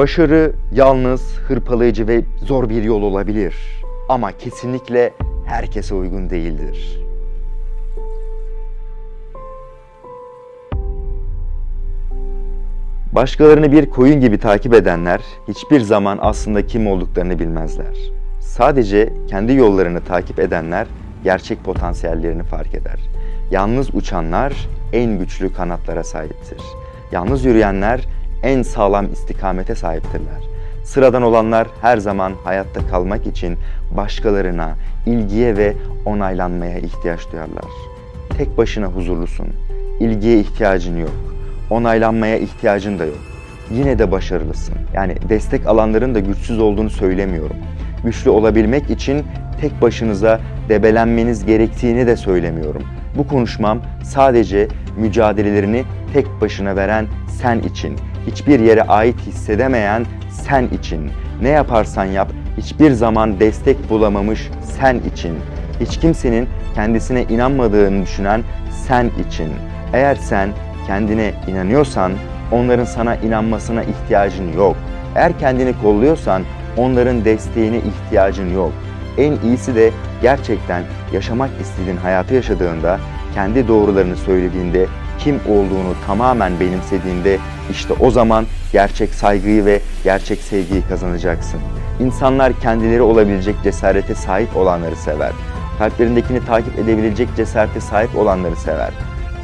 Başarı yalnız, hırpalayıcı ve zor bir yol olabilir. Ama kesinlikle herkese uygun değildir. Başkalarını bir koyun gibi takip edenler hiçbir zaman aslında kim olduklarını bilmezler. Sadece kendi yollarını takip edenler gerçek potansiyellerini fark eder. Yalnız uçanlar en güçlü kanatlara sahiptir. Yalnız yürüyenler en sağlam istikamete sahiptirler. Sıradan olanlar her zaman hayatta kalmak için başkalarına, ilgiye ve onaylanmaya ihtiyaç duyarlar. Tek başına huzurlusun. İlgiye ihtiyacın yok. Onaylanmaya ihtiyacın da yok. Yine de başarılısın. Yani destek alanların da güçsüz olduğunu söylemiyorum. Güçlü olabilmek için tek başınıza debelenmeniz gerektiğini de söylemiyorum. Bu konuşmam sadece mücadelelerini tek başına veren sen için, hiçbir yere ait hissedemeyen sen için, ne yaparsan yap hiçbir zaman destek bulamamış sen için, hiç kimsenin kendisine inanmadığını düşünen sen için. Eğer sen kendine inanıyorsan onların sana inanmasına ihtiyacın yok. Eğer kendini kolluyorsan onların desteğine ihtiyacın yok. En iyisi de gerçekten yaşamak istediğin hayatı yaşadığında, kendi doğrularını söylediğinde, kim olduğunu tamamen benimsediğinde işte o zaman gerçek saygıyı ve gerçek sevgiyi kazanacaksın. İnsanlar kendileri olabilecek cesarete sahip olanları sever. Kalplerindekini takip edebilecek cesarete sahip olanları sever.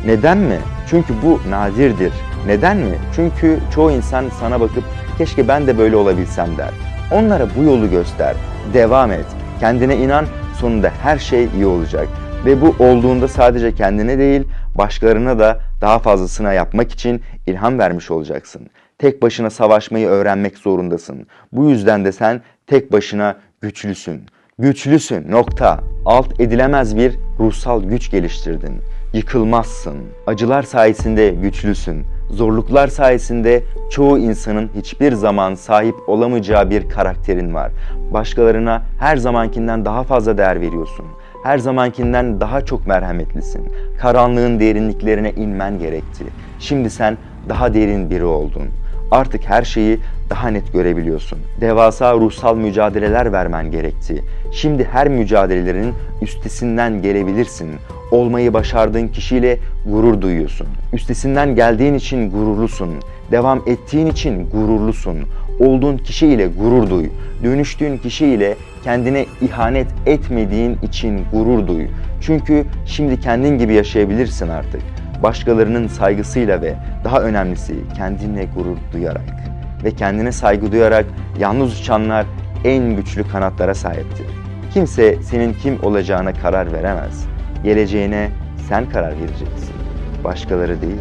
Neden mi? Çünkü bu nadirdir. Neden mi? Çünkü çoğu insan sana bakıp keşke ben de böyle olabilsem der. Onlara bu yolu göster. Devam et. Kendine inan. Sonunda her şey iyi olacak. Ve bu olduğunda sadece kendine değil, başkalarına da daha fazlasına yapmak için ilham vermiş olacaksın. Tek başına savaşmayı öğrenmek zorundasın. Bu yüzden de sen tek başına güçlüsün. Güçlüsün. Nokta. Alt edilemez bir ruhsal güç geliştirdin. Yıkılmazsın. Acılar sayesinde güçlüsün. Zorluklar sayesinde çoğu insanın hiçbir zaman sahip olamayacağı bir karakterin var. Başkalarına her zamankinden daha fazla değer veriyorsun. Her zamankinden daha çok merhametlisin. Karanlığın derinliklerine inmen gerekti. Şimdi sen daha derin biri oldun. Artık her şeyi daha net görebiliyorsun. Devasa ruhsal mücadeleler vermen gerekti. Şimdi her mücadelelerinin üstesinden gelebilirsin. Olmayı başardığın kişiyle gurur duyuyorsun. Üstesinden geldiğin için gururlusun. Devam ettiğin için gururlusun. Olduğun kişiyle gurur duy. Dönüştüğün kişiyle kendine ihanet etmediğin için gurur duy. Çünkü şimdi kendin gibi yaşayabilirsin artık. Başkalarının saygısıyla ve daha önemlisi kendinle gurur duyarak ve kendine saygı duyarak yalnız uçanlar en güçlü kanatlara sahiptir. Kimse senin kim olacağına karar veremez. Geleceğine sen karar vereceksin. Başkaları değil.